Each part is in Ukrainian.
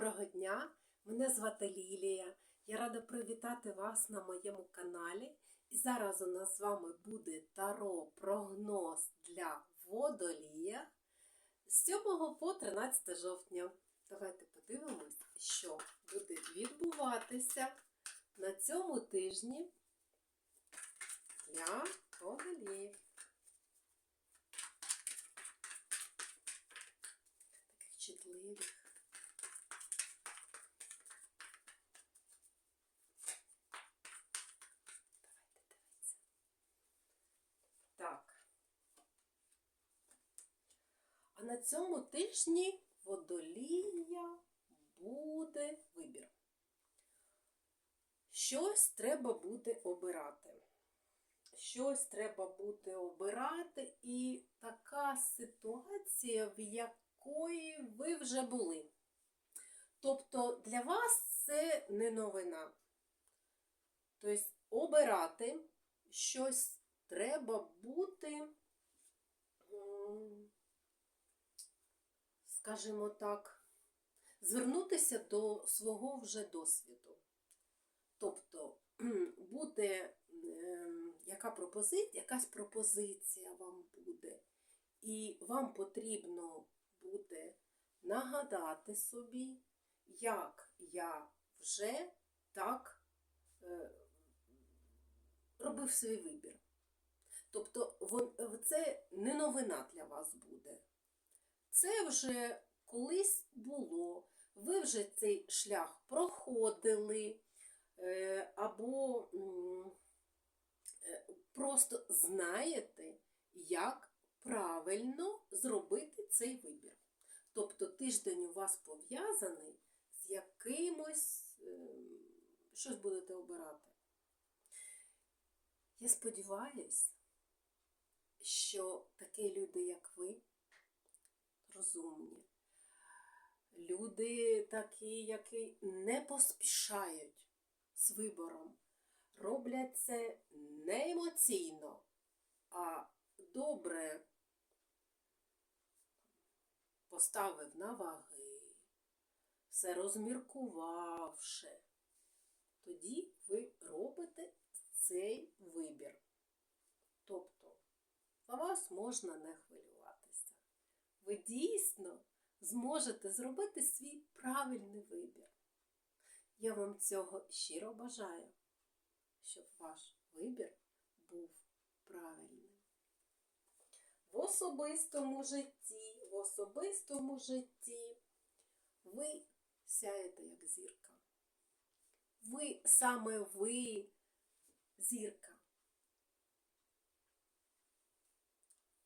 Доброго дня! Мене звати Лілія. Я рада привітати вас на моєму каналі. І зараз у нас з вами буде таро прогноз для водолія з 7 по 13 жовтня. Давайте подивимось, що буде відбуватися на цьому тижні для водоліїв. Таких чутливих. Давайте дивитися. Так. А на цьому тижні водолія буде вибір. Щось треба буде обирати. Щось треба буде обирати, і така ситуація, в якої ви вже були. Тобто для вас це не новина. Тобто обирати щось треба бути, скажімо так, звернутися до свого вже досвіду. Тобто буде ем, яка пропозиція, якась пропозиція вам буде, і вам потрібно буде нагадати собі, як я вже так е, робив свій вибір. Тобто це не новина для вас буде. Це вже колись було, ви вже цей шлях проходили, е, або е, просто знаєте, як правильно зробити цей вибір. Тобто тиждень у вас пов'язаний з якимось, ем, щось будете обирати. Я сподіваюсь, що такі люди, як ви, розумні, люди такі, які не поспішають з вибором, роблять це не емоційно, а добре поставив на ваги, все розміркувавши, тоді ви робите цей вибір. Тобто за вас можна не хвилюватися. Ви дійсно зможете зробити свій правильний вибір. Я вам цього щиро бажаю, щоб ваш вибір був правильним. В особистому житті, в особистому житті ви сяєте як зірка. Ви саме ви зірка.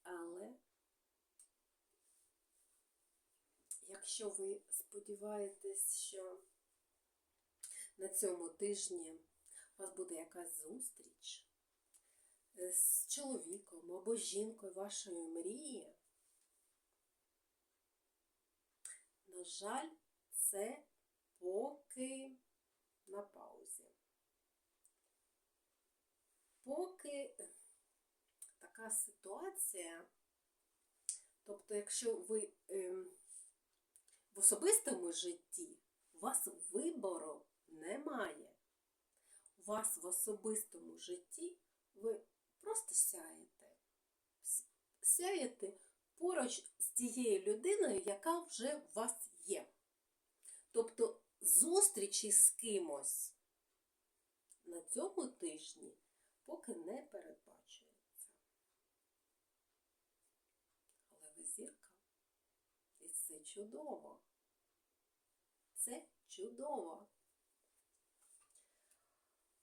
Але якщо ви сподіваєтесь, що на цьому тижні у вас буде якась зустріч е, з чоловіком або жінкою вашої мрії, на жаль, це поки на паузі. Поки така ситуація, тобто, якщо ви в особистому житті у вас вибору немає, у вас в особистому житті ви просто сяєте. Сяєте поруч з тією людиною, яка вже у вас є. Тобто зустрічі з кимось на цьому тижні поки не передбачується. Але ви зірка. І це чудово. Це чудово.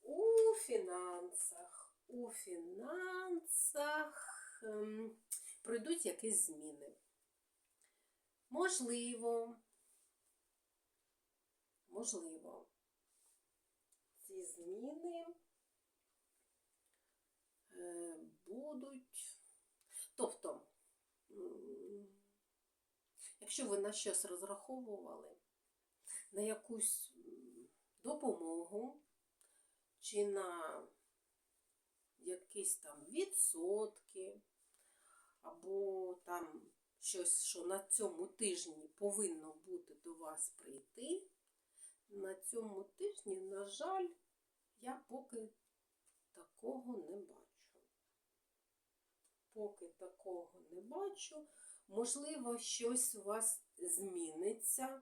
У фінансах, у фінансах ем, пройдуть якісь зміни. Можливо, можливо, ці зміни е, будуть. Тобто, якщо ви на щось розраховували, на якусь допомогу чи на якісь там відсотки, або там щось, що на цьому тижні повинно бути до вас прийти. На цьому тижні, на жаль, я поки такого не бачу. Поки такого не бачу. Можливо, щось у вас зміниться.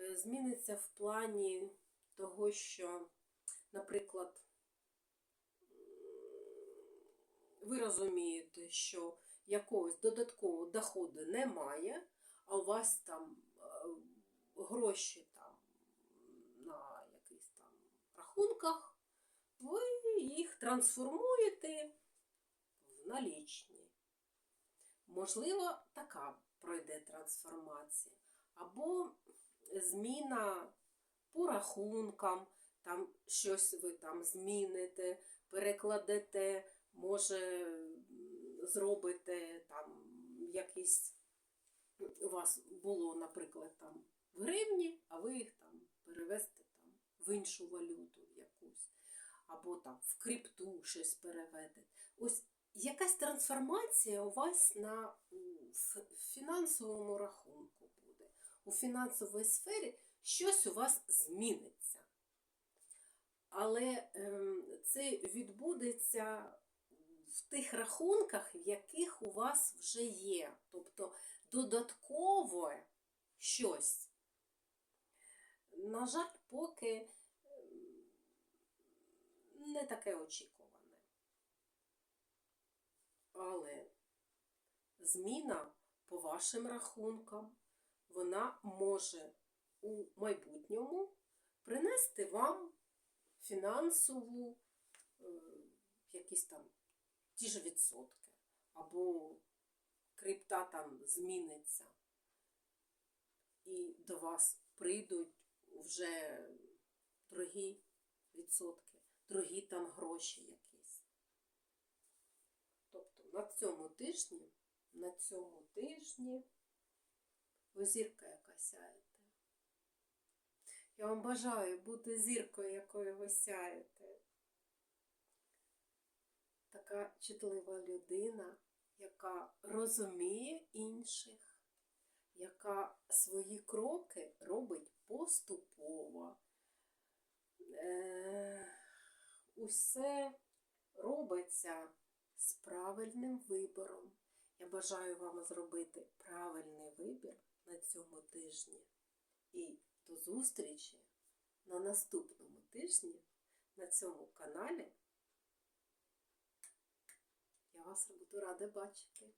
Е, Зміниться в плані того, що, наприклад, ви розумієте, що якогось додаткового доходу немає, а у вас там е, гроші там на якихось там рахунках, ви їх трансформуєте в налічні. Можливо, така пройде трансформація. Або зміна по рахункам, там щось ви там зміните, перекладете, може зробите там якісь у вас було, наприклад, там в гривні, а ви їх там перевести там в іншу валюту якусь, або там в крипту щось переведете. Ось якась трансформація у вас на фінансовому рахунку. У фінансовій сфері щось у вас зміниться. Але ем, це відбудеться в тих рахунках, в яких у вас вже є. Тобто додатково щось. На жаль, поки ем, не таке очікуване. Але зміна по вашим рахункам, вона може у майбутньому принести вам фінансову е, якісь там ті ж відсотки, або крипта там зміниться, і до вас прийдуть вже другі відсотки, другі там гроші якісь. Тобто на цьому тижні, на цьому тижні ви зірка яка сяєте. Я вам бажаю бути зіркою, якою ви сяєте. Така чутлива людина, яка розуміє інших, яка свої кроки робить поступово. Е, усе робиться з правильним вибором. Я бажаю вам зробити правильний вибір на цьому тижні. І до зустрічі на наступному тижні на цьому каналі. Я вас буду рада бачити.